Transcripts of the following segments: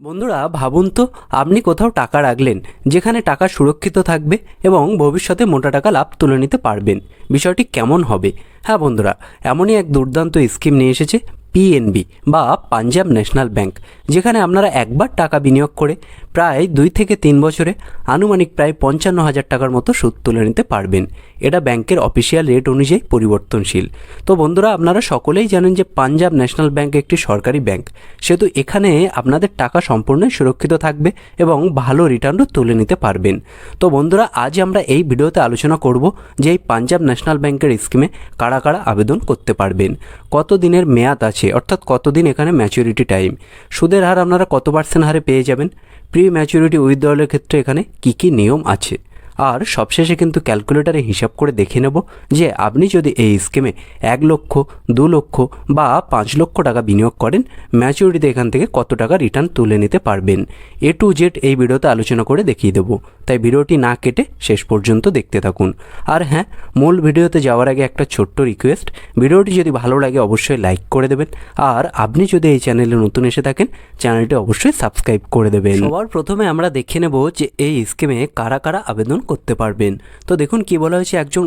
বন্ধুরা, ভাবুন তো, আপনি কোথাও টাকা রাখলেন, যেখানে টাকা সুরক্ষিত থাকবে এবং ভবিষ্যতে মোটা টাকা লাভ তুলে নিতে পারবেন। বিষয়টি কেমন হবে? হ্যাঁ বন্ধুরা, এমনই এক দুর্দান্ত স্কিম নিয়ে এসেছে পিএনবি বা পাঞ্জাব ন্যাশনাল ব্যাংক যেখানে আপনারা একবার টাকা বিনিয়োগ করে প্রায় দুই থেকে তিন বছরে আনুমানিক প্রায় পঞ্চান্ন হাজার টাকার মতো সুদ তুলে নিতে পারবেন। এটা ব্যাংকের অফিসিয়াল রেট অনুযায়ী পরিবর্তনশীল। তো বন্ধুরা, আপনারা সকলেই জানেন যে পাঞ্জাব ন্যাশনাল ব্যাংক একটি সরকারি ব্যাংক। সেহেতু এখানে আপনাদের টাকা সম্পূর্ণই সুরক্ষিত থাকবে এবং ভালো রিটার্নও তুলে নিতে পারবেন। তো বন্ধুরা, আজ আমরা এই ভিডিওতে আলোচনা করব যে এই পাঞ্জাব ন্যাশনাল ব্যাংকের স্কিমে কারা কারা আবেদন করতে পারবেন। কত দিনের মেয়াদ আছে অর্থাৎ কতদিন এখানে ম্যাচুরিটি টাইম সুদের হার আপনারা কত পার্সেন্ট হারে পেয়ে যাবেন? প্রি ম্যাচুরিটি উইথড্রলের ক্ষেত্রে এখানে কি কি নিয়ম আছে? আর সবশেষে কিন্তু ক্যালকুলেটারে হিসাব করে দেখে নেব যে আপনি যদি এই স্কিমে এক লক্ষ, দু লক্ষ বা পাঁচ লক্ষ টাকা বিনিয়োগ করেন, ম্যাচুরিটিতে এখান থেকে কত টাকা রিটার্ন তুলে নিতে পারবেন? এ টু জেড এই ভিডিওতে আলোচনা করে দেখিয়ে দেবো। তাই ভিডিওটি না কেটে শেষ পর্যন্ত দেখতে থাকুন। আর হ্যাঁ মূল ভিডিওতে যাওয়ার আগে একটা ছোট্ট রিকোয়েস্ট ভিডিওটি যদি ভালো লাগে অবশ্যই লাইক করে দেবেন। আর আপনি যদি এই চ্যানেলে নতুন এসে থাকেন, চ্যানেলটি অবশ্যই সাবস্ক্রাইব করে দেবেন। সবার প্রথমে আমরা দেখে নেব যে এই স্কিমে কারা কারা আবেদন করতে পারবেন। তো দেখুন কি বলা হয়েছে, একজন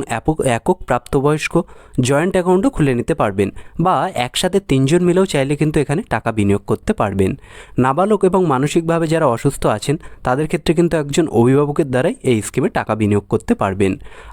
একক প্রাপ্তবয়স্ক জয়েন্ট অ্যাকাউন্টও খুলে নিতে পারবেন বা একসাথে তিনজন মিলেও চাইলে কিন্তু এখানে টাকা বিনিয়োগ করতে পারবেন। নাবালক এবং মানসিকভাবে যারা অসুস্থ আছেন, তাদের ক্ষেত্রে কিন্তু একজন অভিভাবকের দ্বারাই এই স্কিমে টাকা বিনিয়োগ করতে পারবেন।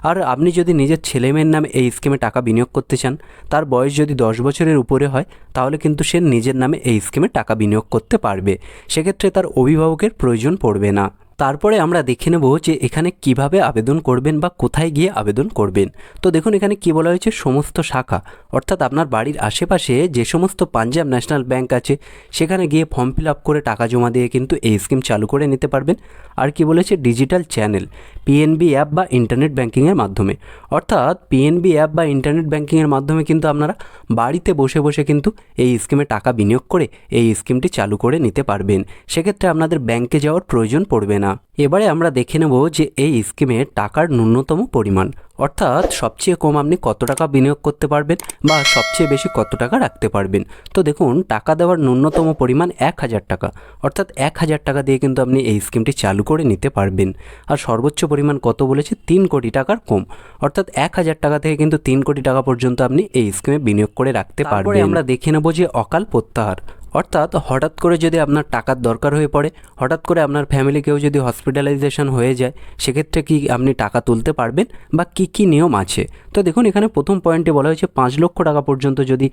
আর আপনি যদি নিজের ছেলেমেয়ের নামে এই স্কিমে টাকা বিনিয়োগ করতে চান, তার বয়স যদি দশ বছরের উপরে হয়, তাহলে কিন্তু সে নিজের নামে এই স্কিমে টাকা বিনিয়োগ করতে পারবে। সেক্ষেত্রে তার অভিভাবকের প্রয়োজন পড়বে না। তারপরে আমরা দেখে নেব যে এখানে কীভাবে আবেদন করবেন বা কোথায় গিয়ে আবেদন করবেন। তো দেখুন এখানে কি বলা হয়েছে? সমস্ত শাখা। অর্থাৎ আপনার বাড়ির আশেপাশে যে সমস্ত পাঞ্জাব ন্যাশনাল ব্যাংক আছে, সেখানে গিয়ে ফর্ম ফিল আপ করে টাকা জমা দিয়ে কিন্তু এই স্কিম চালু করে নিতে পারবেন। আর কি বলেছে? ডিজিটাল চ্যানেল পিএনবি অ্যাপ বা ইন্টারনেট ব্যাঙ্কিংয়ের মাধ্যমে। অর্থাৎ পিএনবি অ্যাপ বা ইন্টারনেট ব্যাঙ্কিংয়ের মাধ্যমে কিন্তু আপনারা বাড়িতে বসে বসে কিন্তু এই স্কিমে টাকা বিনিয়োগ করে এই স্কিমটি চালু করে নিতে পারবেন। সেক্ষেত্রে আপনাদের ব্যাংকে যাওয়ার প্রয়োজন পড়বে না। এবারে আমরা দেখে নেব যে এই স্কিমে টাকার ন্যূনতম পরিমাণ অর্থাৎ সবচেয়ে কম আপনি কত টাকা বিনিয়োগ করতে পারবেন বা সবচেয়ে বেশি কত টাকা রাখতে পারবেন। তো দেখুন টাকা দেওয়ার ন্যূনতম পরিমাণ এক হাজার টাকা অর্থাৎ এক হাজার টাকা দিয়ে কিন্তু আপনি এই স্কিমটি চালু করে নিতে পারবেন। আর সর্বোচ্চ পরিমাণ কত বলেছে? তিন কোটি টাকার কম অর্থাৎ এক হাজার টাকা থেকে কিন্তু তিন কোটি টাকা পর্যন্ত আপনি এই স্কিমে বিনিয়োগ করে রাখতে পারবেন। আমরা দেখে নেব যে অকাল প্রত্যাহার অর্থাৎ হঠাৎ করে যদি আপনার টাকার দরকার হয়ে পড়ে, হঠাৎ করে আপনার ফ্যামিলি কেউ যদি হসপিটালাইজেশন হয়ে যায়, সেক্ষেত্রে কি আপনি টাকা তুলতে পারবেন বা কি কি নিয়ম আছে? তো দেখুন, এখানে প্রথম পয়েন্টে বলা হয়েছে পাঁচ লক্ষ টাকা পর্যন্ত যদি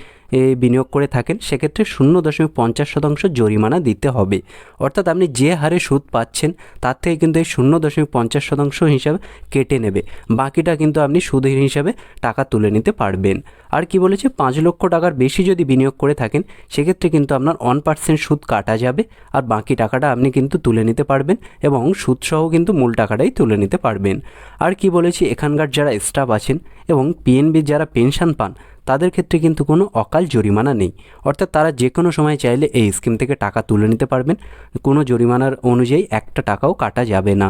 বিনিয়োগ করে থাকেন, সেক্ষেত্রে শূন্য দশমিক পঞ্চাশ শতাংশ জরিমানা দিতে হবে। অর্থাৎ আপনি যে হারে সুদ পাচ্ছেন, তার থেকে কিন্তু এই শূন্য দশমিক পঞ্চাশ শতাংশ হিসাবে কেটে নেবে। বাকিটা কিন্তু আপনি সুদ হিসাবে টাকা তুলে নিতে পারবেন। আর কি বলেছে? পাঁচ লক্ষ টাকার বেশি যদি বিনিয়োগ করে থাকেন, সেক্ষেত্রে কিন্তু আপনার ওয়ান পার্সেন্ট সুদ কাটা যাবে আর বাকি টাকাটা আপনি কিন্তু তুলে নিতে পারবেন এবং সুদসহ কিন্তু মূল টাকাটাই তুলে নিতে পারবেন। আর কি বলেছি, এখানকার যারা স্টাফ আছেন এবং পিএনবির যারা পেনশন পান, তাদের ক্ষেত্রে কিন্তু কোনো অকাল জরিমানা নেই। অর্থাৎ তারা যে কোনো সময় চাইলে এই স্কিম থেকে টাকা তুলে নিতে পারবেন। কোনো জরিমানার অনুযায়ী একটা টাকাও কাটা যাবে না।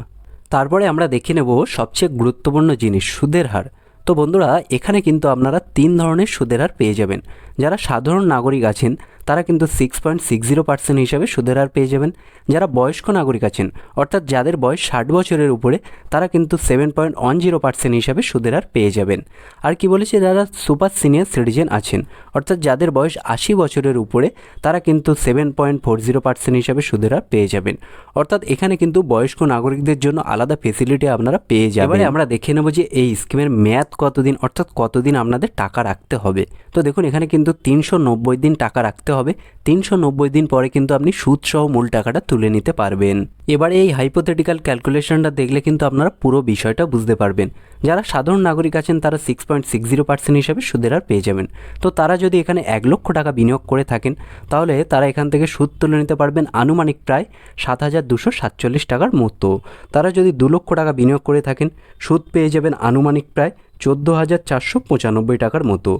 তারপরে আমরা দেখে নেব সবচেয়ে গুরুত্বপূর্ণ জিনিস, সুদের হার। তো বন্ধুরা, এখানে কিন্তু আপনারা তিন ধরনের সুদের হার পেয়ে যাবেন। যারা সাধারণ নাগরিক আছেন তারা কিন্তু six point six zero percent হিসাবে সুদের হার পেয়ে যাবেন। যারা বয়স্ক নাগরিক আছেন, অর্থাৎ যাদের বয়স ষাট বছরের উপরে, তারা কিন্তু seven point one zero percent হিসাবে সুদের হার পেয়ে যাবেন। আর কি বলেছে, যারা সুপার সিনিয়র সিটিজেন আছেন, অর্থাৎ যাদের বয়স আশি বছরের উপরে, তারা কিন্তু seven point four zero percent হিসাবে সুদের হার পেয়ে যাবেন। অর্থাৎ এখানে কিন্তু বয়স্ক নাগরিকদের জন্য আলাদা ফেসিলিটি আপনারা পেয়ে যাবেন। এবারে আমরা দেখে নেব যে এই স্কিমের মেয়াদ কতদিন, অর্থাৎ কতদিন আপনাদের টাকা রাখতে হবে। তো দেখুন, এখানে কিন্তু তিনশো নব্বই দিন টাকা রাখতে হবে। তিনশো নব্বই দিন পরে কিন্তু আপনি সুদসহ মূল টাকাটা তুলে নিতে পারবেন। এবারে এই হাইপোথেটিক্যাল ক্যালকুলেশনটা দেখলে কিন্তু আপনারা পুরো বিষয়টা বুঝতে পারবেন। যারা সাধারণ নাগরিক আছেন, তারা six point six zero percent হিসাবে সুদের আর পেয়ে যাবেন। তো তারা যদি এখানে এক লক্ষ টাকা বিনিয়োগ করে থাকেন, তাহলে তারা এখান থেকে সুদ তুলে নিতে পারবেন আনুমানিক প্রায় সাত হাজার দুশো সাতচল্লিশ টাকার মতো। তারা যদি দু লক্ষ টাকা বিনিয়োগ করে থাকেন, সুদ পেয়ে যাবেন আনুমানিক প্রায় চোদ্দ হাজার চারশো পঁচানব্বই টাকার মতো।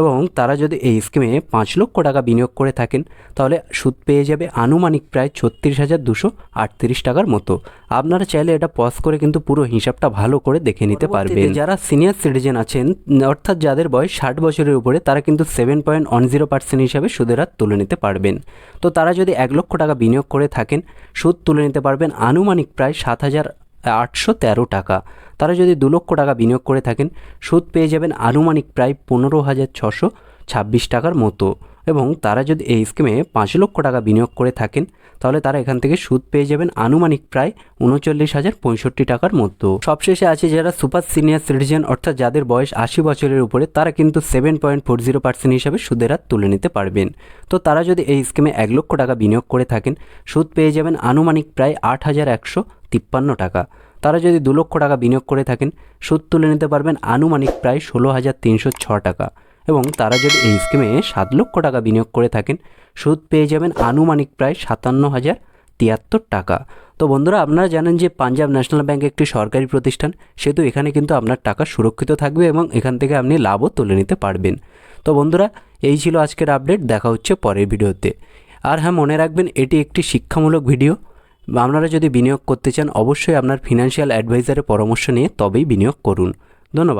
এবং তারা যদি এই স্কিমে পাঁচ লক্ষ টাকা বিনিয়োগ করে থাকেন তাহলে সুদ পেয়ে যাবে আনুমানিক প্রায় ছত্রিশ হাজার দুশো আটত্রিশ টাকার মতো। আপনারা চাইলে এটা পজ করে কিন্তু পুরো হিসাবটা ভালো করে দেখে নিতে পারবেন। যারা সিনিয়র সিটিজেন আছেন অর্থাৎ যাদের বয়স ষাট বছরের উপরে তারা কিন্তু seven point one zero percent হিসাবে সুদের হার তুলে নিতে পারবেন। তো তারা যদি এক লক্ষ টাকা বিনিয়োগ করে থাকেন সুদ তুলে নিতে পারবেন আনুমানিক প্রায় সাত হাজার আটশো তেরো টাকা। তারা যদি দু লক্ষ টাকা বিনিয়োগ করে থাকেন, সুদ পেয়ে যাবেন আনুমানিক প্রায় পনেরো হাজার ছশো ছাব্বিশ টাকার মতো। এবং তারা যদি এই স্কিমে পাঁচ লক্ষ টাকা বিনিয়োগ করে থাকেন, তাহলে তারা এখান থেকে সুদ পেয়ে যাবেন আনুমানিক প্রায় উনচল্লিশ হাজার পঁয়ষট্টি টাকার মতো সবশেষে আছে যারা সুপার সিনিয়র সিটিজেন, অর্থাৎ যাদের বয়স আশি বছরের উপরে, তারা কিন্তু seven point four zero percent হিসাবে সুদের হার তুলে নিতে পারবেন। তো তারা যদি এই স্কিমে এক লক্ষ টাকা বিনিয়োগ করে থাকেন, সুদ পেয়ে যাবেন আনুমানিক প্রায় আট হাজার একশো তিপ্পান্ন টাকা। তারা যদি দু লক্ষ টাকা বিনিয়োগ করে থাকেন, সুদ তুলে নিতে পারবেন আনুমানিক প্রায় ষোলো হাজার তিনশো ছ টাকা। এবং তারা যদি এই স্কিমে সাত লক্ষ টাকা বিনিয়োগ করে থাকেন, সুদ পেয়ে যাবেন আনুমানিক প্রায় সাতান্ন হাজার তিয়াত্তর টাকা। তো বন্ধুরা, আপনারা জানেন যে পাঞ্জাব ন্যাশনাল ব্যাংক একটি সরকারি প্রতিষ্ঠান, সেহেতু এখানে কিন্তু আপনার টাকা সুরক্ষিত থাকবে এবং এখান থেকে আপনি লাভও তুলে নিতে পারবেন। তো বন্ধুরা, এই ছিল আজকের আপডেট, দেখা হচ্ছে পরের ভিডিওতে। আর হ্যাঁ মনে রাখবেন, এটি একটি শিক্ষামূলক ভিডিও। আপনারা যদি বিনিয়োগ করতে চান, অবশ্যই আপনার ফিনান্সিয়াল অ্যাডভাইজারের পরামর্শ নিয়ে তবেই বিনিয়োগ করুন। ধন্যবাদ।